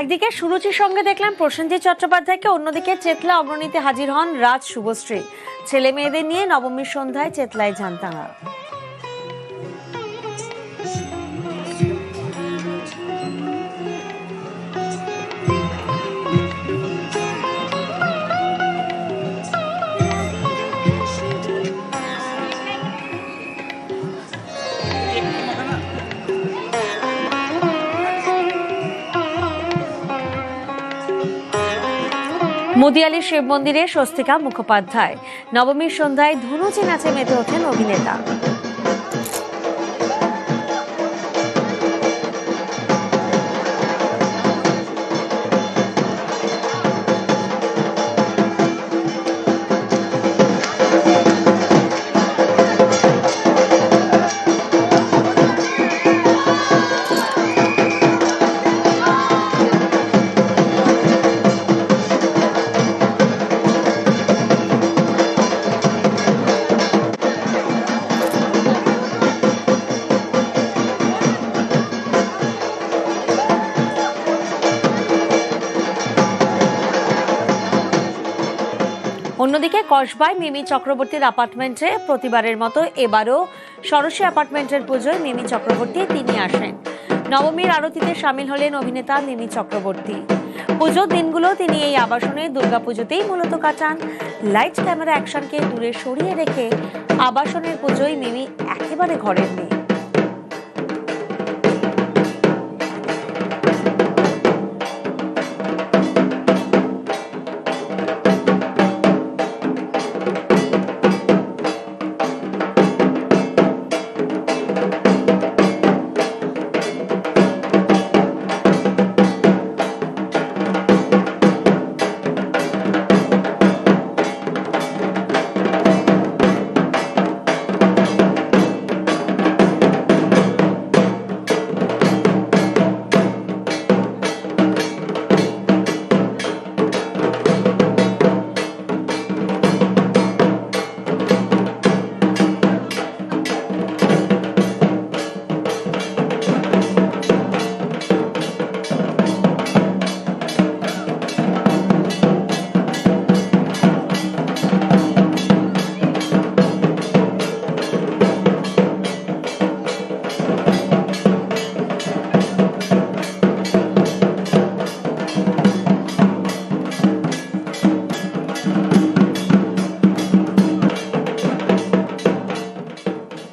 একদিকে সুরুচির সঙ্গে দেখলাম প্রসেনজিৎ চট্টোপাধ্যায়কে, অন্যদিকে চেতলা অগ্রণীতে হাজির হন রাজ শুভশ্রী। ছেলে মেয়েদের নিয়ে নবমীর সন্ধ্যায় চেতলায় যান তাঁরা। মুদিয়ালি শিব মন্দিরে স্বস্তিকা মুখোপাধ্যায়। নবমীর সন্ধ্যায় ধুনুচি নাচে মেতে ওঠেন অভিনেতা। অন্যদিকে কসবায় মিমি চক্রবর্তীর অ্যাপার্টমেন্টে প্রতিবারের মতো এবারও সরসী অ্যাপার্টমেন্টের পুজোয় মিমি চক্রবর্তী তিনি আসেন। নবমীর আরতিতে সামিল হলেন অভিনেতা মিমি চক্রবর্তী। পুজোর দিনগুলো তিনি এই আবাসনে দুর্গাপুজোতেই মূলত কাটান। লাইট ক্যামেরা অ্যাকশনকে দূরে সরিয়ে রেখে আবাসনের পুজোয় মিমি একেবারে ঘরের নেই